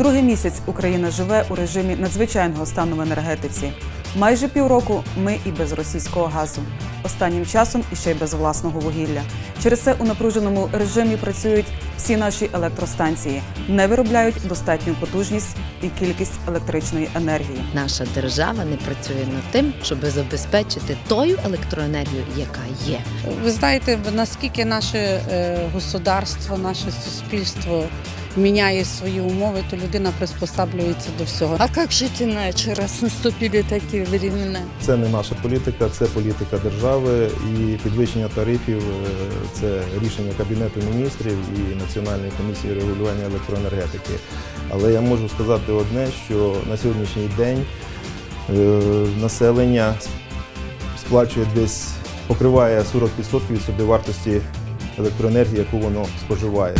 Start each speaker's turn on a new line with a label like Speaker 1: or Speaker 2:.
Speaker 1: Другий місяць Україна живе у режимі надзвичайного стану в енергетиці. Майже півроку ми і без російського газу. Останнім часом іще й без власного вугілля. Через це у напруженому режимі працюють всі наші електростанції, не виробляють достатню потужність і кількість електричної енергії.
Speaker 2: Наша держава не працює над тим, щоб забезпечити тою електроенергію, яка є.
Speaker 3: Ви знаєте, наскільки наше е, государство, наше суспільство міняє свої умови, то людина приспосаблюється до всього.
Speaker 4: А как жить иначе, раз наступили такие времена?
Speaker 5: Це не наша політика, це політика держави і підвищення тарифів е, це рішення Кабінету міністрів і Національної комісії регулювання електроенергетики. Але я можу сказати одне, що на сьогоднішній день е, населення сплачує десь покриває 40% від собівартості електроенергії, яку воно споживає.